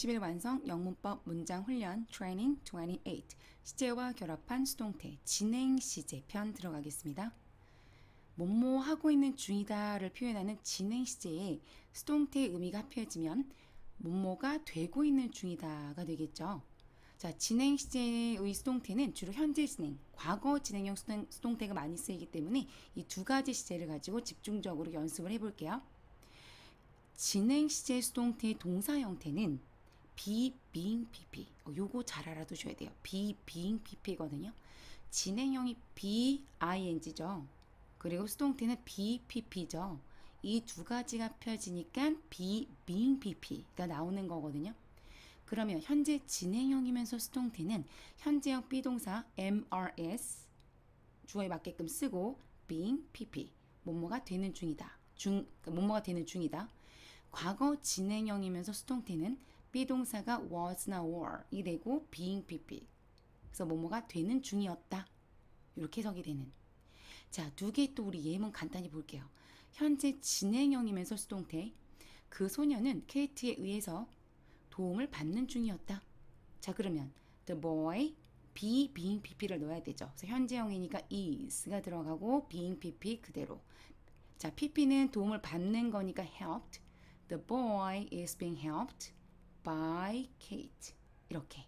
11 완성 영문법 문장 훈련 트레이닝 28 시제와 결합한 수동태 진행 시제 편 들어가겠습니다. 뭐뭐 하고 있는 중이다를 표현하는 진행 시제에 수동태의 의미가 합해지면 뭐뭐가 되고 있는 중이다가 되겠죠. 자, 진행 시제의 수동태는 주로 현재 진행, 과거 진행형 수동, 수동태가 많이 쓰이기 때문에 이 두 가지 시제를 가지고 집중적으로 연습을 해볼게요. 진행 시제 수동태의 동사 형태는 being, pp. 어, 요거 잘 알아두셔야 돼요. being, pp거든요. 진행형이 be, ing죠. 그리고 수동태는 be, pp죠. 이 두 가지가 펴지니까 being, pp가 나오는 거거든요. 그러면 현재 진행형이면서 수동태는 현재형 비동사 mrs 주어에 맞게끔 쓰고 being, pp 뭐뭐가 되는 중이다. 중 그러니까 뭐뭐가 되는 중이다. 과거 진행형이면서 수동태는 비동사가 was나 were이 되고 being, pp 그래서 뭐뭐가 되는 중이었다. 이렇게 해석이 되는. 자, 두 개 또 우리 예문 간단히 볼게요. 현재 진행형이면서 수동태. 그 소녀는 케이트에 의해서 도움을 받는 중이었다. 자, 그러면 the boy be being pp를 넣어야 되죠. 그래서 현재형이니까 is가 들어가고 being pp 그대로. 자, pp는 도움을 받는 거니까 helped. The boy is being helped by Kate. 이렇게.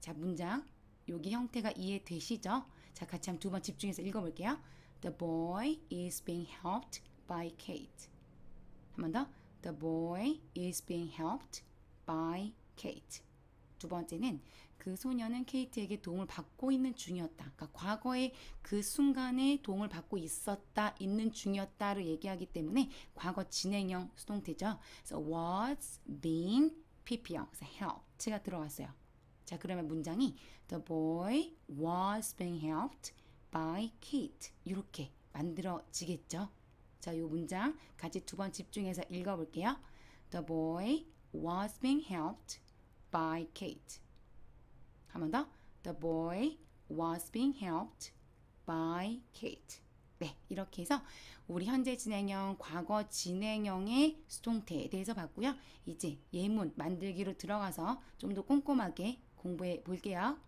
자, 문장. 여기 형태가 이해되시죠? 자, 같이 한번 두번 집중해서 읽어볼게요. The boy is being helped by Kate. 한 번 더. The boy is being helped by Kate. 두 번째는 그 소녀는 케이트에게 도움을 받고 있는 중이었다. 그러니까 과거에 그 순간에 도움을 받고 있었다, 있는 중이었다를 얘기하기 때문에 과거 진행형 수동태죠. 그래서 was being pp형, 그래서 helped가 들어왔어요. 자, 그러면 문장이 the boy was being helped by Kate 이렇게 만들어지겠죠. 자, 이 문장 같이 두 번 집중해서 읽어볼게요. The boy was being helped by Kate. 한 번 더. The boy was being helped by Kate. 네, 이렇게 해서 우리 현재 진행형, 과거 진행형의 수동태에 대해서 봤고요. 이제 예문 만들기로 들어가서 좀 더 꼼꼼하게 공부해 볼게요.